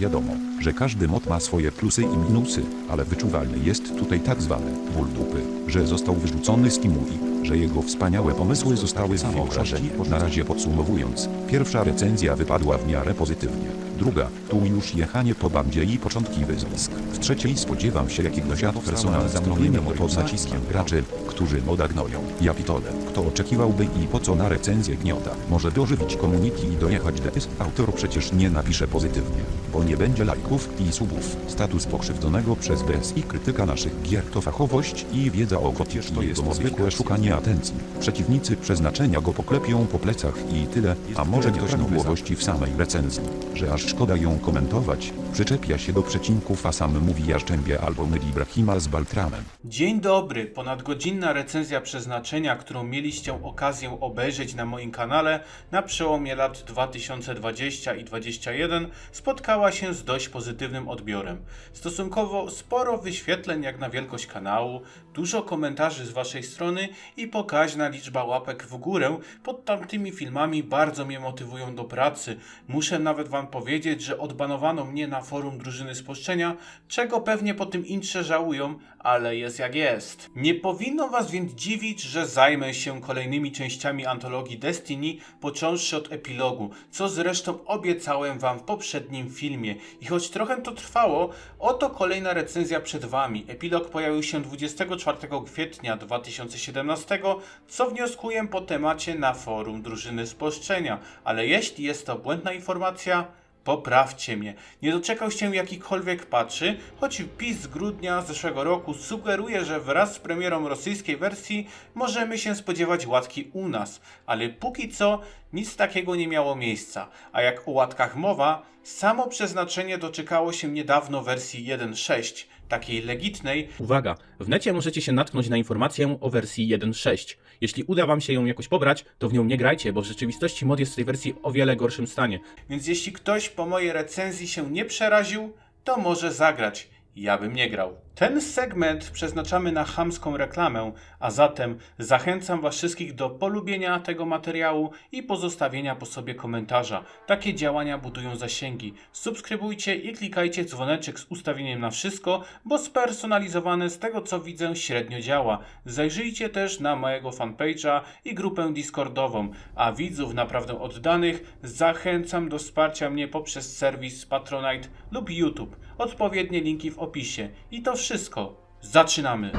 Wiadomo, że każdy mod ma swoje plusy i minusy, ale wyczuwalny jest tutaj tak zwany ból dupy, że został wyrzucony z Kimu i że jego wspaniałe pomysły zostały większości. Na razie podsumowując, pierwsza recenzja wypadła w miarę pozytywnie. Druga, tu już jechanie po bandzie i początki wyzwisk. W trzeciej spodziewam się jakiegoś personal zamówienia pod naciskiem graczy, którzy moda gnoją. Ja pitole, kto oczekiwałby i po co na recenzję gniota? Może dożywić community i dojechać DS? Autor przecież nie napisze pozytywnie, bo nie będzie lajków i subów. Status pokrzywdzonego przez DS i krytyka naszych gier to fachowość i wiedza o kotiesz to jest zwykłe szukanie atencji. Przeciwnicy przeznaczenia go poklepią po plecach i tyle, a może ktoś na głowości w samej recenzji, że aż szkoda ją komentować, przyczepia się do przecinków, a sam mówi Jaszczębie albo myli Ibrahima z Baltramem. Dzień dobry, ponadgodzinna recenzja przeznaczenia, którą mieliście okazję obejrzeć na moim kanale na przełomie lat 2020 i 2021 spotkała się z dość pozytywnym odbiorem. Stosunkowo sporo wyświetleń jak na wielkość kanału, dużo komentarzy z waszej strony i pokaźna liczba łapek w górę pod tamtymi filmami bardzo mnie motywują do pracy. Muszę nawet wam powiedzieć, że odbanowano mnie na forum drużyny sposzczenia, czego pewnie po tym intrze żałują, ale jest jak jest. Nie powinno was więc dziwić, że zajmę się kolejnymi częściami antologii Destiny, począwszy od epilogu, co zresztą obiecałem wam w poprzednim filmie. I choć trochę to trwało, oto kolejna recenzja przed wami. Epilog pojawił się 24 kwietnia 2017, co wnioskuję po temacie na forum drużyny sposzczenia. Ale jeśli jest to błędna informacja, Poprawcie mnie. Nie doczekał się jakichkolwiek patrzy, choć wpis z grudnia zeszłego roku sugeruje, że wraz z premierą rosyjskiej wersji możemy się spodziewać łatki u nas, ale póki co nic takiego nie miało miejsca. A jak o łatkach mowa, samo przeznaczenie doczekało się niedawno wersji 1.6, takiej legitnej, Uwaga, w necie możecie się natknąć na informację o wersji 1.6. Jeśli uda wam się ją jakoś pobrać, to w nią nie grajcie, bo w rzeczywistości mod jest w tej wersji o wiele gorszym stanie. Więc jeśli ktoś po mojej recenzji się nie przeraził, to może zagrać. Ja bym nie grał. Ten segment przeznaczamy na chamską reklamę, a zatem zachęcam Was wszystkich do polubienia tego materiału i pozostawienia po sobie komentarza. Takie działania budują zasięgi. Subskrybujcie i klikajcie dzwoneczek z ustawieniem na wszystko, bo spersonalizowane z tego co widzę średnio działa. Zajrzyjcie też na mojego fanpage'a i grupę Discordową, a widzów naprawdę oddanych zachęcam do wsparcia mnie poprzez serwis Patronite lub YouTube. Odpowiednie linki w opisie. I to wszystko. Zaczynamy!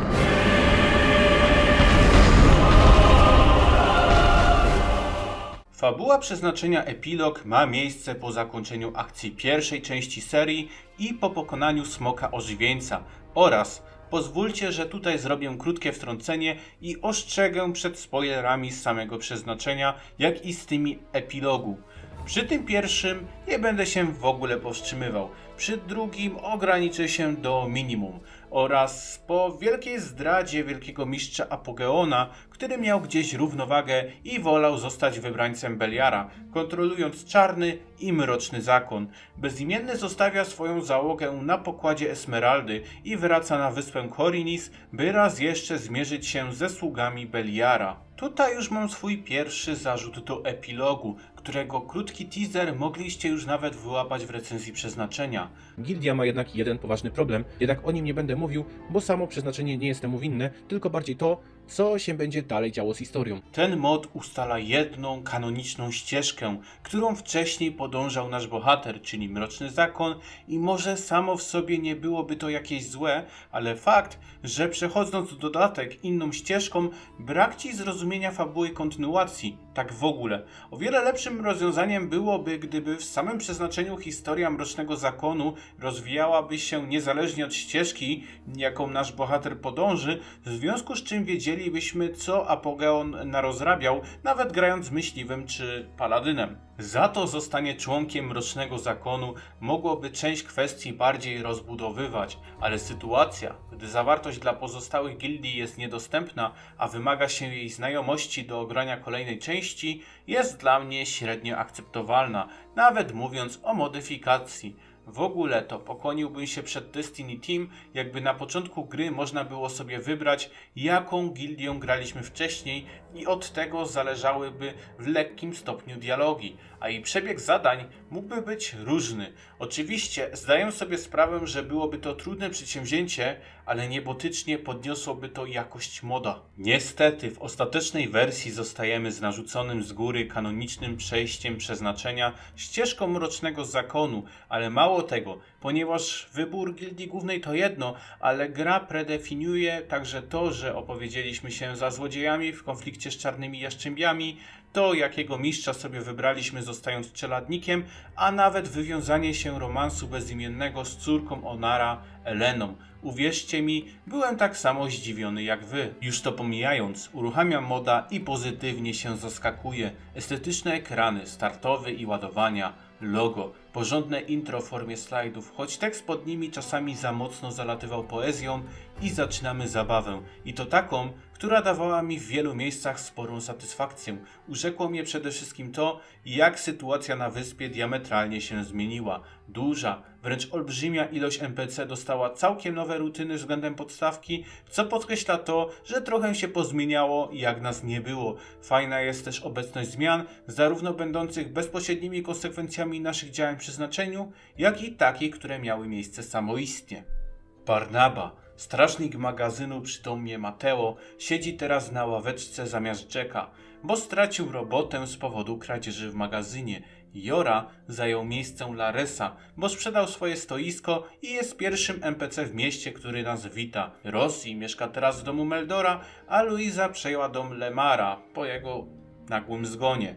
Fabuła przeznaczenia epilog ma miejsce po zakończeniu akcji pierwszej części serii i po pokonaniu smoka ożywieńca. Oraz pozwólcie, że tutaj zrobię krótkie wtrącenie i ostrzegę przed spoilerami z samego przeznaczenia, jak i z tymi epilogu. Przy tym pierwszym nie będę się w ogóle powstrzymywał, przy drugim ograniczę się do minimum. Oraz po wielkiej zdradzie wielkiego mistrza Apogeona, który miał gdzieś równowagę i wolał zostać wybrańcem Beliara, kontrolując czarny i mroczny zakon. Bezimienny zostawia swoją załogę na pokładzie Esmeraldy i wraca na wyspę Korinis, by raz jeszcze zmierzyć się ze sługami Beliara. Tutaj już mam swój pierwszy zarzut do epilogu, którego krótki teaser mogliście już nawet wyłapać w recenzji przeznaczenia. Gildia ma jednak jeden poważny problem, jednak o nim nie będę mówił, bo samo przeznaczenie nie jest temu winne, tylko bardziej to, co się będzie dalej działo z historią. Ten mod ustala jedną kanoniczną ścieżkę, którą wcześniej podążał nasz bohater, czyli Mroczny Zakon i może samo w sobie nie byłoby to jakieś złe, ale fakt, że przechodząc dodatek inną ścieżką, brak ci zrozumienia fabuły kontynuacji, tak w ogóle. O wiele lepszym rozwiązaniem byłoby, gdyby w samym przeznaczeniu historia Mrocznego Zakonu rozwijałaby się niezależnie od ścieżki, jaką nasz bohater podąży, w związku z czym wiedzielibyśmy, co Apogeon narozrabiał, nawet grając myśliwym czy paladynem. Za to zostanie członkiem Mrocznego Zakonu mogłoby część kwestii bardziej rozbudowywać, ale sytuacja, gdy zawartość dla pozostałych gildii jest niedostępna, a wymaga się jej znajomości do ogrania kolejnej części, jest dla mnie średnio akceptowalna, nawet mówiąc o modyfikacji. W ogóle to pokłoniłbym się przed Destiny Team, jakby na początku gry można było sobie wybrać, jaką gildią graliśmy wcześniej i od tego zależałyby w lekkim stopniu dialogi, a jej przebieg zadań mógłby być różny. Oczywiście zdaję sobie sprawę, że byłoby to trudne przedsięwzięcie, ale niebotycznie podniosłoby to jakość moda. Niestety w ostatecznej wersji zostajemy z narzuconym z góry kanonicznym przejściem przeznaczenia ścieżką mrocznego zakonu, ale mało tego, ponieważ wybór gildii głównej to jedno, ale gra predefiniuje także to, że opowiedzieliśmy się za złodziejami w konflikcie z czarnymi jaszczębiami, to jakiego mistrza sobie wybraliśmy zostając czeladnikiem, a nawet wywiązanie się romansu bezimiennego z córką Onara, Eleną. Uwierzcie mi, byłem tak samo zdziwiony jak wy. Już to pomijając, uruchamiam moda i pozytywnie się zaskakuje. Estetyczne ekrany, startowy i ładowania, logo, porządne intro w formie slajdów, choć tekst pod nimi czasami za mocno zalatywał poezją i zaczynamy zabawę. I to taką, która dawała mi w wielu miejscach sporą satysfakcję. Urzekło mnie przede wszystkim to, jak sytuacja na wyspie diametralnie się zmieniła. Duża, wręcz olbrzymia ilość NPC dostała całkiem nowe rutyny względem podstawki, co podkreśla to, że trochę się pozmieniało, jak nas nie było. Fajna jest też obecność zmian, zarówno będących bezpośrednimi konsekwencjami naszych działań przy znaczeniu, jak i takich, które miały miejsce samoistnie. Barnaba, strażnik magazynu przytomnie Mateo, siedzi teraz na ławeczce zamiast Jacka, bo stracił robotę z powodu kradzieży w magazynie. Jora zajął miejsce Laresa, bo sprzedał swoje stoisko i jest pierwszym NPC w mieście, który nas wita. Rosji mieszka teraz w domu Meldora, a Luisa przejęła dom Lemara po jego nagłym zgonie.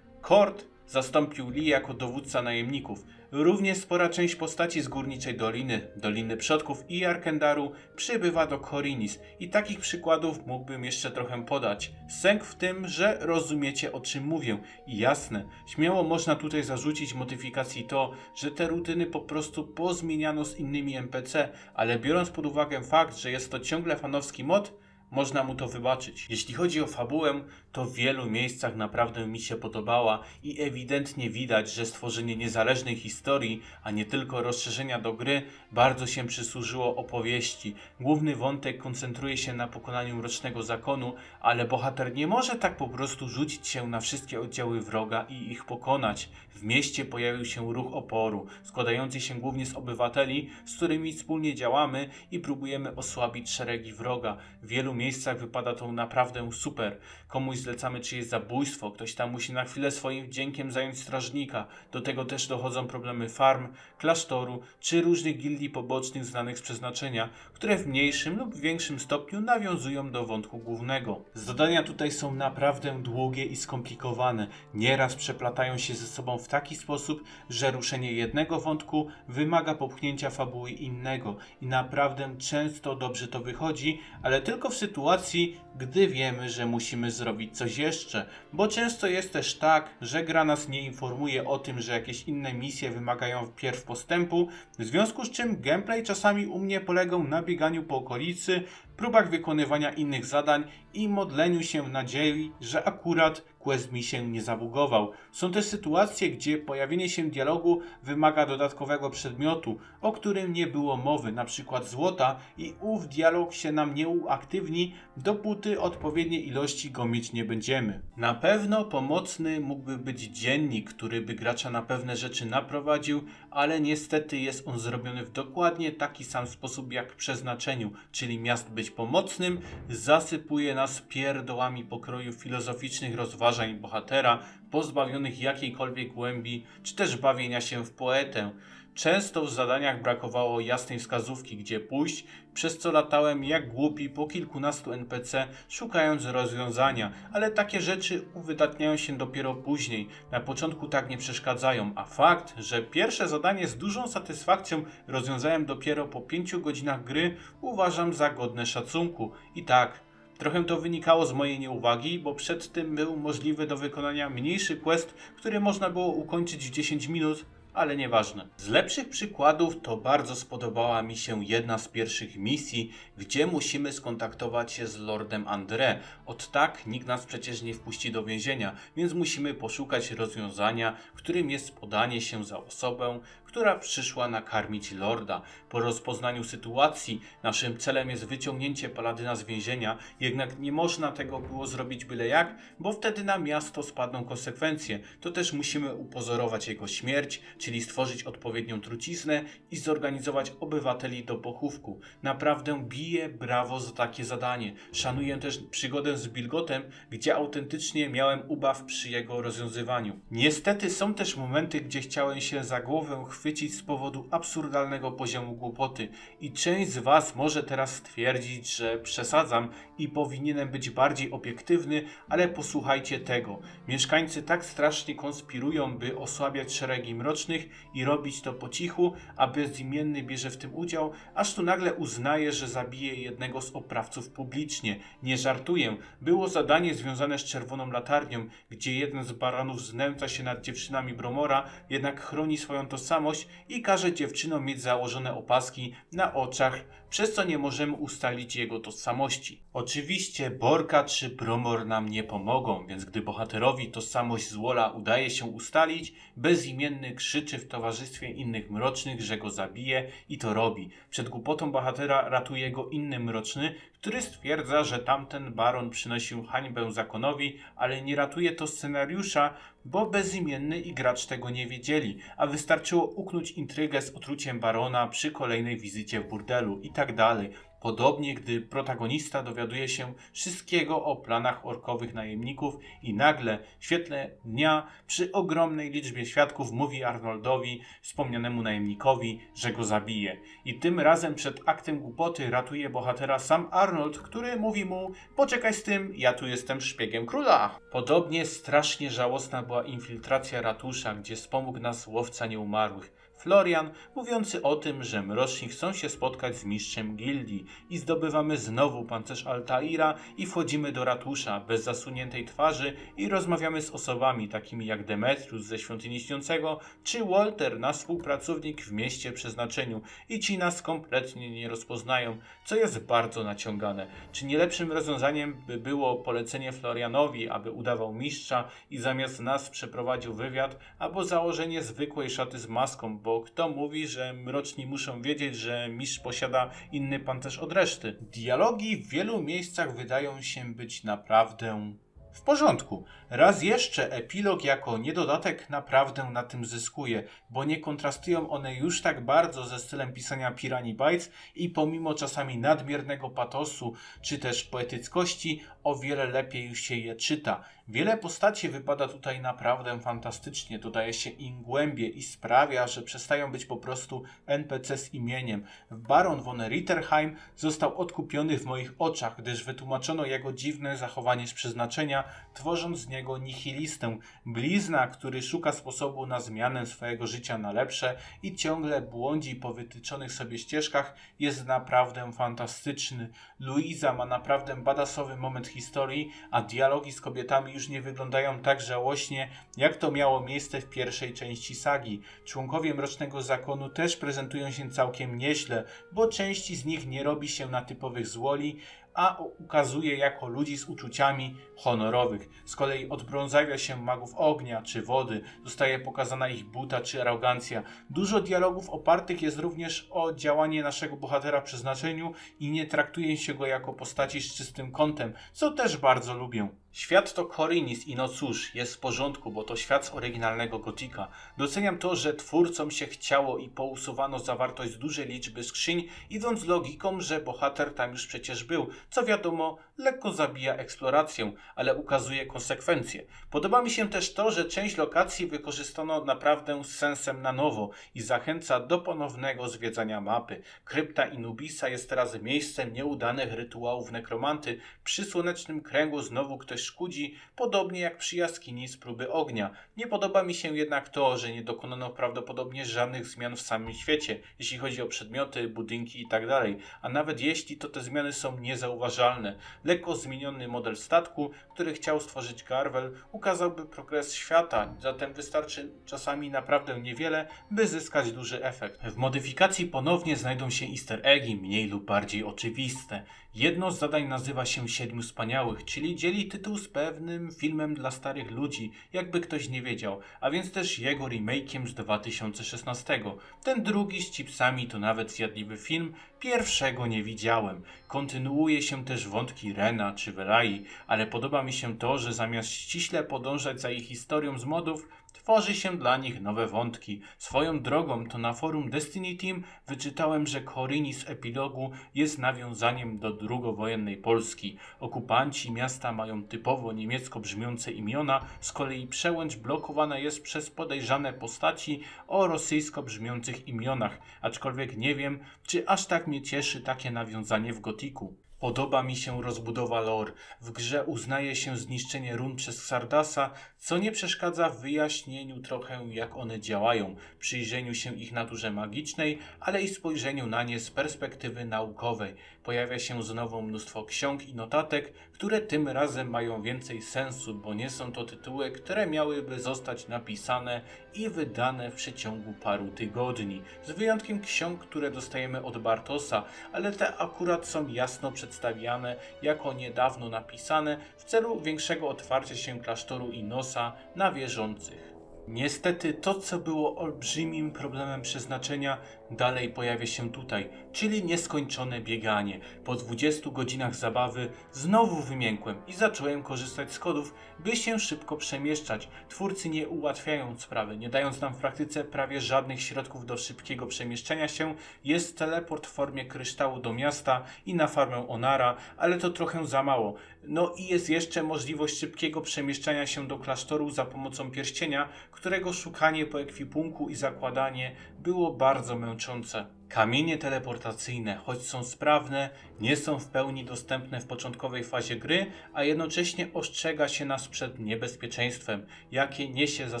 Kord zastąpił Lee jako dowódca najemników. Również spora część postaci z Górniczej Doliny, Doliny Przodków i Arkendaru przybywa do Korinis i takich przykładów mógłbym jeszcze trochę podać. Sęk w tym, że rozumiecie o czym mówię i jasne, śmiało można tutaj zarzucić modyfikacji to, że te rutyny po prostu pozmieniano z innymi NPC, ale biorąc pod uwagę fakt, że jest to ciągle fanowski mod, można mu to wybaczyć. Jeśli chodzi o fabułę, to w wielu miejscach naprawdę mi się podobała i ewidentnie widać, że stworzenie niezależnej historii, a nie tylko rozszerzenia do gry, bardzo się przysłużyło opowieści. Główny wątek koncentruje się na pokonaniu mrocznego zakonu, ale bohater nie może tak po prostu rzucić się na wszystkie oddziały wroga i ich pokonać. W mieście pojawił się ruch oporu, składający się głównie z obywateli, z którymi wspólnie działamy i próbujemy osłabić szeregi wroga. W wielu miejscach wypada to naprawdę super. Komuś zlecamy czyjeś zabójstwo, ktoś tam musi na chwilę swoim wdziękiem zająć strażnika. Do tego też dochodzą problemy farm, klasztoru czy różnych gildii pobocznych znanych z przeznaczenia, które w mniejszym lub większym stopniu nawiązują do wątku głównego. Zadania tutaj są naprawdę długie i skomplikowane. Nieraz przeplatają się ze sobą w taki sposób, że ruszenie jednego wątku wymaga popchnięcia fabuły innego i naprawdę często dobrze to wychodzi, ale tylko w sytuacji, gdy wiemy, że musimy zrobić coś jeszcze, bo często jest też tak, że gra nas nie informuje o tym, że jakieś inne misje wymagają wpierw postępu, w związku z czym gameplay czasami u mnie polegał na bieganiu po okolicy, próbach wykonywania innych zadań i modleniu się w nadziei, że akurat quest mi się nie zabugował. Są też sytuacje, gdzie pojawienie się dialogu wymaga dodatkowego przedmiotu, o którym nie było mowy, przykład złota i ów dialog się nam nie uaktywni, dopóty odpowiedniej ilości go mieć nie będziemy. Na pewno pomocny mógłby być dziennik, który by gracza na pewne rzeczy naprowadził, ale niestety jest on zrobiony w dokładnie taki sam sposób jak w przeznaczeniu, czyli miast być pomocnym, zasypuje nas pierdołami pokroju filozoficznych rozważań bohatera, pozbawionych jakiejkolwiek głębi, czy też bawienia się w poetę. Często w zadaniach brakowało jasnej wskazówki, gdzie pójść, przez co latałem jak głupi po kilkunastu NPC, szukając rozwiązania, ale takie rzeczy uwydatniają się dopiero później. Na początku tak nie przeszkadzają, a fakt, że pierwsze zadanie z dużą satysfakcją rozwiązałem dopiero po 5 godzinach gry, uważam za godne szacunku. I tak, Trochę to wynikało z mojej nieuwagi, bo przed tym był możliwy do wykonania mniejszy quest, który można było ukończyć w 10 minut, ale nieważne. Z lepszych przykładów to bardzo spodobała mi się jedna z pierwszych misji, gdzie musimy skontaktować się z Lordem André. Od tak nikt nas przecież nie wpuści do więzienia, więc musimy poszukać rozwiązania, którym jest podanie się za osobę, która przyszła nakarmić lorda. Po rozpoznaniu sytuacji naszym celem jest wyciągnięcie paladyna z więzienia, jednak nie można tego było zrobić byle jak, bo wtedy na miasto spadną konsekwencje. To też musimy upozorować jego śmierć, czyli stworzyć odpowiednią truciznę i zorganizować obywateli do pochówku. Naprawdę biję brawo za takie zadanie. Szanuję też przygodę z Bilgotem, gdzie autentycznie miałem ubaw przy jego rozwiązywaniu. Niestety są też momenty, gdzie chciałem się za głowę chwycić z powodu absurdalnego poziomu głupoty i część z Was może teraz stwierdzić, że przesadzam i powinienem być bardziej obiektywny, ale posłuchajcie tego. Mieszkańcy tak strasznie konspirują, by osłabiać szeregi mrocznych i robić to po cichu, a bezimienny bierze w tym udział, aż tu nagle uznaje, że zabije jednego z oprawców publicznie. Nie żartuję. Było zadanie związane z czerwoną latarnią, gdzie jeden z baranów znęca się nad dziewczynami Bromora, jednak chroni swoją tożsamość i każe dziewczynom mieć założone opaski na oczach, przez co nie możemy ustalić jego tożsamości. Oczywiście Borka czy Bromor nam nie pomogą, więc gdy bohaterowi tożsamość Złola udaje się ustalić, bezimienny krzyczy w towarzystwie innych mrocznych, że go zabije i to robi. Przed głupotą bohatera ratuje go inny mroczny, który stwierdza, że tamten baron przynosił hańbę zakonowi, ale nie ratuje to scenariusza, bo bezimienny i gracz tego nie wiedzieli, a wystarczyło uknąć intrygę z otruciem barona przy kolejnej wizycie w burdelu i tak dalej. Podobnie, gdy protagonista dowiaduje się wszystkiego o planach orkowych najemników i nagle, w świetle dnia, przy ogromnej liczbie świadków mówi Arnoldowi, wspomnianemu najemnikowi, że go zabije. I tym razem przed aktem głupoty ratuje bohatera sam Arnold, który mówi mu, poczekaj z tym, ja tu jestem szpiegiem króla. Podobnie strasznie żałosna była infiltracja ratusza, gdzie wspomógł nas łowca nieumarłych. Florian, mówiący o tym, że mroczni chcą się spotkać z mistrzem gildii i zdobywamy znowu pancerz Altaira i wchodzimy do ratusza bez zasuniętej twarzy i rozmawiamy z osobami takimi jak Demetrius ze Świątyni Śniącego czy Walter, nasz współpracownik w mieście przeznaczeniu i ci nas kompletnie nie rozpoznają, co jest bardzo naciągane. Czy nie lepszym rozwiązaniem by było polecenie Florianowi, aby udawał mistrza i zamiast nas przeprowadził wywiad, albo założenie zwykłej szaty z maską, bo kto mówi, że mroczni muszą wiedzieć, że mistrz posiada inny pancerz od reszty? Dialogi w wielu miejscach wydają się być naprawdę w porządku. Raz jeszcze epilog jako niedodatek naprawdę na tym zyskuje, bo nie kontrastują one już tak bardzo ze stylem pisania Pirani Bytes i pomimo czasami nadmiernego patosu czy też poetyckości, o wiele lepiej już się je czyta. Wiele postaci wypada tutaj naprawdę fantastycznie, dodaje się im głębie i sprawia, że przestają być po prostu NPC z imieniem. Baron von Ritterheim został odkupiony w moich oczach, gdyż wytłumaczono jego dziwne zachowanie z przeznaczenia, tworząc z niego nihilistę, blizna, który szuka sposobu na zmianę swojego życia na lepsze i ciągle błądzi po wytyczonych sobie ścieżkach, jest naprawdę fantastyczny. Luiza ma naprawdę badasowy moment historii, a dialogi z kobietami już nie wyglądają tak żałośnie, jak to miało miejsce w pierwszej części sagi. Członkowie Mrocznego Zakonu też prezentują się całkiem nieźle, bo części z nich nie robi się na typowych złoli, a ukazuje jako ludzi z uczuciami honorowych. Z kolei odbrązawia się magów ognia czy wody, zostaje pokazana ich buta czy arogancja. Dużo dialogów opartych jest również o działanie naszego bohatera przeznaczeniu i nie traktuje się go jako postaci z czystym kątem, co też bardzo lubię. Świat to Korinis i no cóż, jest w porządku, bo to świat z oryginalnego Gotika. Doceniam to, że twórcom się chciało i pousuwano zawartość dużej liczby skrzyń, idąc logiką, że bohater tam już przecież był, co wiadomo, lekko zabija eksplorację, ale ukazuje konsekwencje. Podoba mi się też to, że część lokacji wykorzystano naprawdę z sensem na nowo i zachęca do ponownego zwiedzania mapy. Krypta Inubisa jest teraz miejscem nieudanych rytuałów nekromanty. Przy słonecznym kręgu znowu ktoś szkudzi, podobnie jak przy jaskini z próby ognia. Nie podoba mi się jednak to, że nie dokonano prawdopodobnie żadnych zmian w samym świecie, jeśli chodzi o przedmioty, budynki itd. A nawet jeśli, to te zmiany są niezauważalne. Lekko zmieniony model statku, który chciał stworzyć Garvel, ukazałby progres świata, zatem wystarczy czasami naprawdę niewiele, by zyskać duży efekt. W modyfikacji ponownie znajdą się easter eggi, mniej lub bardziej oczywiste. Jedno z zadań nazywa się Siedmiu Wspaniałych, czyli dzieli tytuł tu z pewnym filmem dla starych ludzi, jakby ktoś nie wiedział, a więc też jego remake'iem z 2016. Ten drugi z chipsami to nawet zjadliwy film, pierwszego nie widziałem. Kontynuuje się też wątki Rena czy Verai, ale podoba mi się to, że zamiast ściśle podążać za ich historią z modów, tworzy się dla nich nowe wątki. Swoją drogą to na forum Destiny Team wyczytałem, że Korini z epilogu jest nawiązaniem do drugowojennej Polski. Okupanci miasta mają typowo niemiecko brzmiące imiona, z kolei przełęcz blokowana jest przez podejrzane postaci o rosyjsko brzmiących imionach, aczkolwiek nie wiem, czy aż tak mnie cieszy takie nawiązanie w gotiku. Podoba mi się rozbudowa lore. W grze uznaje się zniszczenie run przez Xardasa, co nie przeszkadza w wyjaśnieniu trochę jak one działają, przyjrzeniu się ich naturze magicznej, ale i spojrzeniu na nie z perspektywy naukowej. Pojawia się znowu mnóstwo ksiąg i notatek, które tym razem mają więcej sensu, bo nie są to tytuły, które miałyby zostać napisane i wydane w przeciągu paru tygodni. Z wyjątkiem ksiąg, które dostajemy od Bartosa, ale te akurat są jasno przedstawiane jako niedawno napisane w celu większego otwarcia się klasztoru i nosa na wierzących. Niestety to, co było olbrzymim problemem przeznaczenia, dalej pojawia się tutaj, czyli nieskończone bieganie. Po 20 godzinach zabawy znowu wymiękłem i zacząłem korzystać z kodów, by się szybko przemieszczać. Twórcy nie ułatwiają sprawy, nie dając nam w praktyce prawie żadnych środków do szybkiego przemieszczania się. Jest teleport w formie kryształu do miasta i na farmę Onara, ale to trochę za mało. No i jest jeszcze możliwość szybkiego przemieszczania się do klasztoru za pomocą pierścienia, którego szukanie po ekwipunku i zakładanie było bardzo męczące. Kamienie teleportacyjne, choć są sprawne, nie są w pełni dostępne w początkowej fazie gry, a jednocześnie ostrzega się nas przed niebezpieczeństwem, jakie niesie za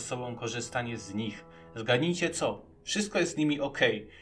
sobą korzystanie z nich. Zgadnijcie co? Wszystko jest z nimi ok.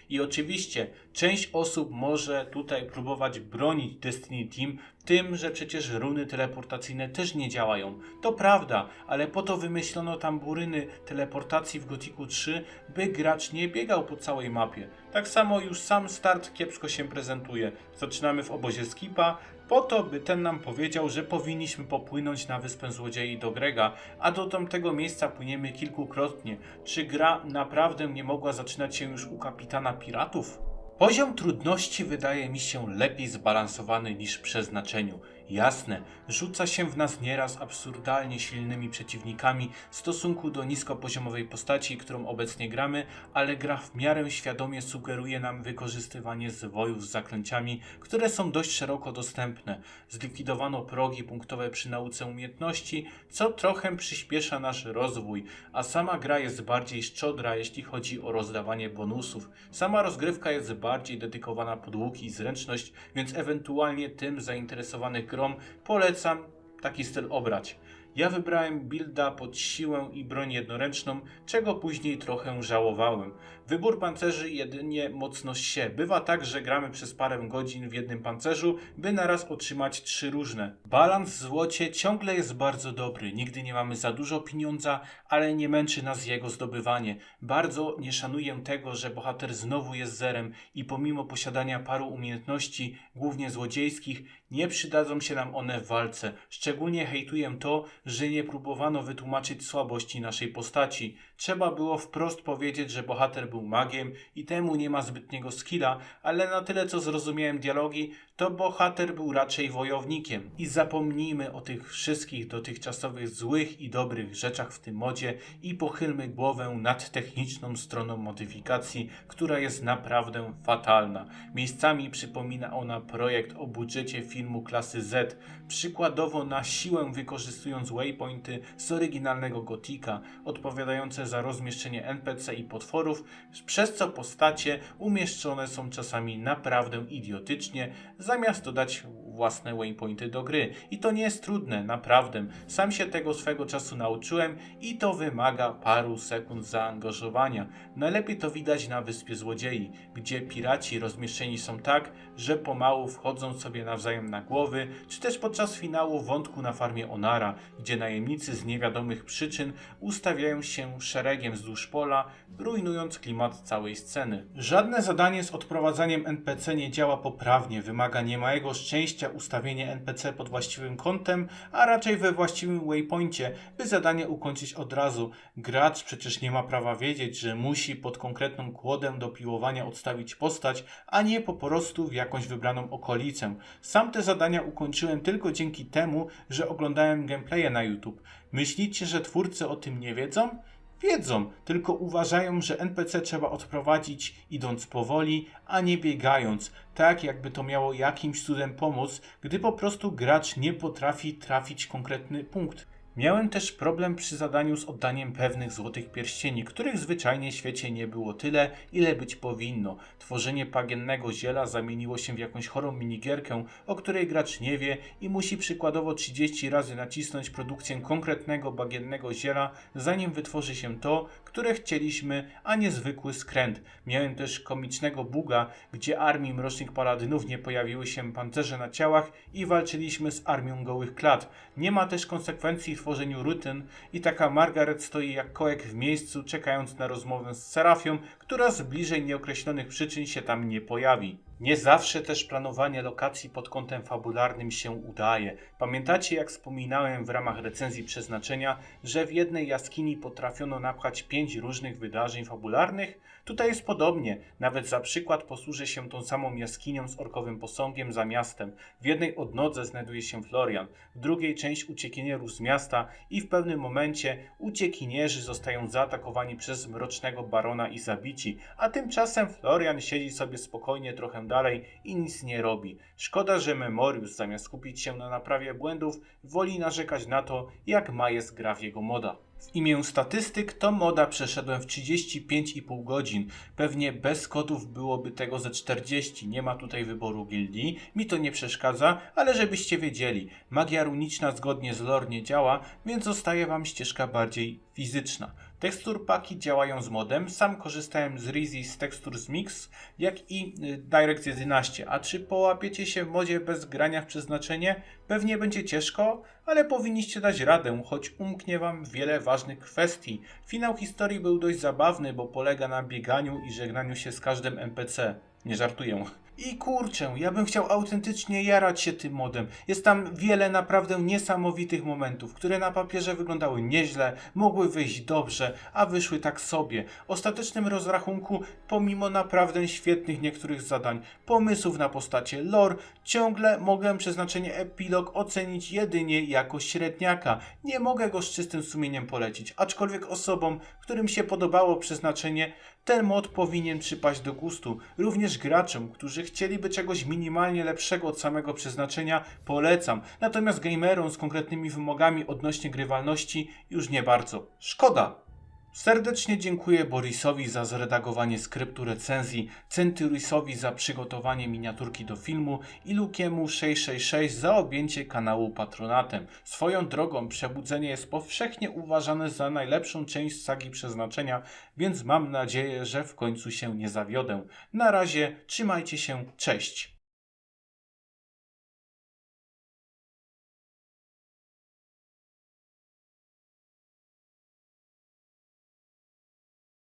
I oczywiście część osób może tutaj próbować bronić Destiny Team tym, że przecież runy teleportacyjne też nie działają. To prawda, ale po to wymyślono tam buryny teleportacji w Gothicu 3, by gracz nie biegał po całej mapie. Tak samo już sam start kiepsko się prezentuje. Zaczynamy w obozie Skipa, po to, by ten nam powiedział, że powinniśmy popłynąć na wyspę złodziei do Grega, a do tamtego miejsca płyniemy kilkukrotnie. Czy gra naprawdę nie mogła zaczynać się już u kapitana piratów? Poziom trudności wydaje mi się lepiej zbalansowany niż przeznaczeniu. Jasne, rzuca się w nas nieraz absurdalnie silnymi przeciwnikami w stosunku do niskopoziomowej postaci, którą obecnie gramy, ale gra w miarę świadomie sugeruje nam wykorzystywanie zwojów z zaklęciami, które są dość szeroko dostępne. Zlikwidowano progi punktowe przy nauce umiejętności, co trochę przyspiesza nasz rozwój, a sama gra jest bardziej szczodra, jeśli chodzi o rozdawanie bonusów. Sama rozgrywka jest bardziej dedykowana pod łuki i zręczność, więc ewentualnie tym zainteresowanych polecam taki styl obrać. Ja wybrałem builda pod siłę i broń jednoręczną, czego później trochę żałowałem. Wybór pancerzy jedynie mocność się. Bywa tak, że gramy przez parę godzin w jednym pancerzu, by naraz otrzymać trzy różne. Balans w złocie ciągle jest bardzo dobry. Nigdy nie mamy za dużo pieniądza, ale nie męczy nas jego zdobywanie. Bardzo nie szanuję tego, że bohater znowu jest zerem i pomimo posiadania paru umiejętności, głównie złodziejskich, nie przydadzą się nam one w walce. Szczególnie hejtuję to, że nie próbowano wytłumaczyć słabości naszej postaci. Trzeba było wprost powiedzieć, że bohater był magiem i temu nie ma zbytniego skilla, ale na tyle co zrozumiałem dialogi, to bohater był raczej wojownikiem. I zapomnijmy o tych wszystkich dotychczasowych złych i dobrych rzeczach w tym modzie i pochylmy głowę nad techniczną stroną modyfikacji, która jest naprawdę fatalna. Miejscami przypomina ona projekt o budżecie filmu klasy Z, przykładowo na siłę wykorzystując waypointy z oryginalnego Gotika, odpowiadające za rozmieszczenie NPC i potworów, przez co postacie umieszczone są czasami naprawdę idiotycznie, zamiast dodać własne waypointy do gry. I to nie jest trudne, naprawdę. Sam się tego swego czasu nauczyłem i to wymaga paru sekund zaangażowania. Najlepiej to widać na Wyspie Złodziei, gdzie piraci rozmieszczeni są tak, że pomału wchodzą sobie nawzajem na głowy, czy też podczas finału wątku na farmie Onara, gdzie najemnicy z niewiadomych przyczyn ustawiają się szeregiem wzdłuż pola, rujnując klimat całej sceny. Żadne zadanie z odprowadzaniem NPC nie działa poprawnie, wymaga niemałego szczęścia szczęścia ustawienie NPC pod właściwym kątem, a raczej we właściwym waypoincie, by zadanie ukończyć od razu. Gracz przecież nie ma prawa wiedzieć, że musi pod konkretną kłodę do piłowania odstawić postać, a nie po prostu w jakąś wybraną okolicę. Sam te zadania ukończyłem tylko dzięki temu, że oglądałem gameplaye na YouTube. Myślicie, że twórcy o tym nie wiedzą? Wiedzą, tylko uważają, że NPC trzeba odprowadzić idąc powoli, a nie biegając, tak jakby to miało jakimś cudem pomóc, gdy po prostu gracz nie potrafi trafić konkretny punkt. Miałem też problem przy zadaniu z oddaniem pewnych złotych pierścieni, których zwyczajnie w świecie nie było tyle, ile być powinno. Tworzenie bagiennego ziela zamieniło się w jakąś chorą minigierkę, o której gracz nie wie i musi przykładowo 30 razy nacisnąć produkcję konkretnego bagiennego ziela, zanim wytworzy się to, które chcieliśmy, a nie zwykły skręt. Miałem też komicznego buga, gdzie armii mrocznych paladynów nie pojawiły się pancerze na ciałach i walczyliśmy z armią gołych klat. Nie ma też konsekwencji w tworzeniu rutyn i taka Margaret stoi jak kołek w miejscu, czekając na rozmowę z Serafią, która z bliżej nieokreślonych przyczyn się tam nie pojawi. Nie zawsze też planowanie lokacji pod kątem fabularnym się udaje. Pamiętacie, jak wspominałem w ramach recenzji przeznaczenia, że w jednej jaskini potrafiono napchać pięć różnych wydarzeń fabularnych? Tutaj jest podobnie. Nawet za przykład posłużę się tą samą jaskinią z orkowym posągiem za miastem. W jednej odnodze znajduje się Florian, w drugiej część uciekinierów z miasta i w pewnym momencie uciekinierzy zostają zaatakowani przez mrocznego barona i zabici, a tymczasem Florian siedzi sobie spokojnie trochę dalej i nic nie robi. Szkoda, że Memorius zamiast skupić się na naprawie błędów, woli narzekać na to, jak ma jest gra w jego moda. W imię statystyk to moda przeszedłem w 35,5 godzin. Pewnie bez kodów byłoby tego ze 40. Nie ma tutaj wyboru gildii. Mi to nie przeszkadza, ale żebyście wiedzieli, magia runiczna zgodnie z lore nie działa, więc zostaje wam ścieżka bardziej fizyczna. Tekstur paki działają z modem. Sam korzystałem z Rizy z tekstur z Mix, jak i y, DirectX 11. A czy połapiecie się w modzie bez grania w przeznaczenie? Pewnie będzie ciężko, ale powinniście dać radę, choć umknie wam wiele ważnych kwestii. Finał historii był dość zabawny, bo polega na bieganiu i żegnaniu się z każdym NPC. Nie żartuję. I kurczę, ja bym chciał autentycznie jarać się tym modem. Jest tam wiele naprawdę niesamowitych momentów, które na papierze wyglądały nieźle, mogły wyjść dobrze, a wyszły tak sobie. Ostatecznym rozrachunku, pomimo naprawdę świetnych niektórych zadań, pomysłów na postacie lore, ciągle mogę przeznaczenie epilog ocenić jedynie jako średniaka. Nie mogę go z czystym sumieniem polecić, aczkolwiek osobom, którym się podobało przeznaczenie, ten mod powinien przypaść do gustu. Również graczom, którzy chcieliby czegoś minimalnie lepszego od samego przeznaczenia, polecam. Natomiast gamerom z konkretnymi wymogami odnośnie grywalności już nie bardzo. Szkoda! Serdecznie dziękuję Borisowi za zredagowanie skryptu recenzji, Centurisowi za przygotowanie miniaturki do filmu i Lukiemu 666 za objęcie kanału patronatem. Swoją drogą Przebudzenie jest powszechnie uważane za najlepszą część sagi przeznaczenia, więc mam nadzieję, że w końcu się nie zawiodę. Na razie trzymajcie się, cześć!